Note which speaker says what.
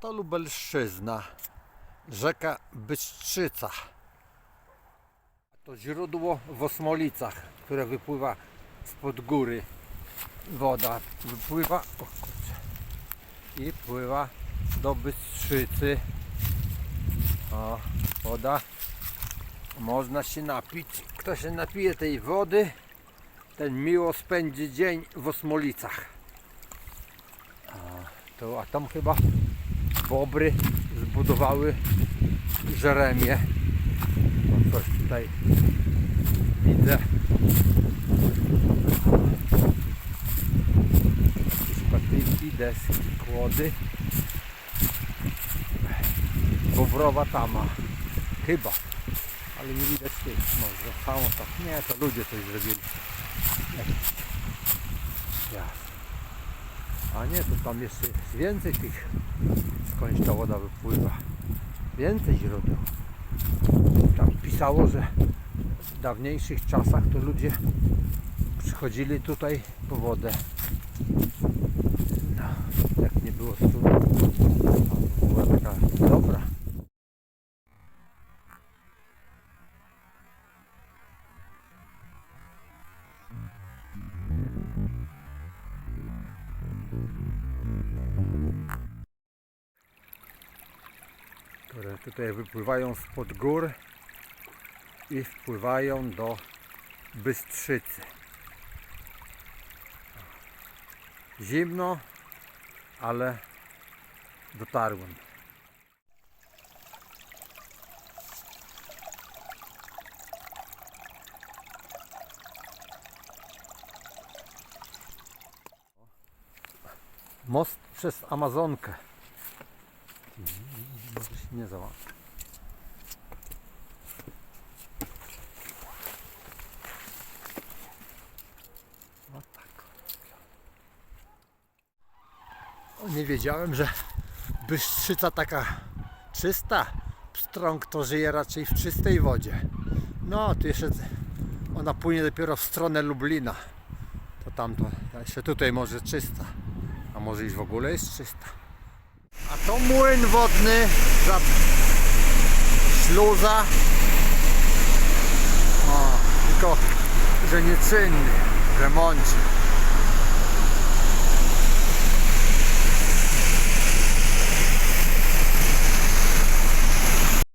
Speaker 1: to Lubelszczyzna, rzeka Bystrzyca. To źródło w Osmolicach, które wypływa spod góry. Woda wypływa i pływa do Bystrzycy. O, woda. Można się napić. Kto się napije tej wody, ten miło spędzi dzień w Osmolicach. A, to, a tam chyba bobry zbudowały żeremię. O, coś tutaj widzę. Jakieś patynki, deski, kłody. Bobrowa tama. Chyba. Ale nie widać tych. Może samo tak. Nie, to ludzie coś zrobili. Jasne. A nie, to tam jeszcze jest więcej tych, skądś ta woda wypływa. Więcej źródeł. Tam pisało, że w dawniejszych czasach to ludzie przychodzili tutaj po wodę. No, jak nie było które tutaj wypływają spod gór i wpływają do Bystrzycy. Zimno, ale dotarłem. Most przez Amazonkę. Może się nie załatwi. O tak. O, nie wiedziałem, że Bystrzyca taka czysta. Pstrąg to żyje raczej w czystej wodzie. No, tu jeszcze ona płynie dopiero w stronę Lublina. To tamto, jeszcze tutaj może czysta. A może już w ogóle jest czysta. To młyn wodny za śluza. O, tylko, że nieczynny w remoncie.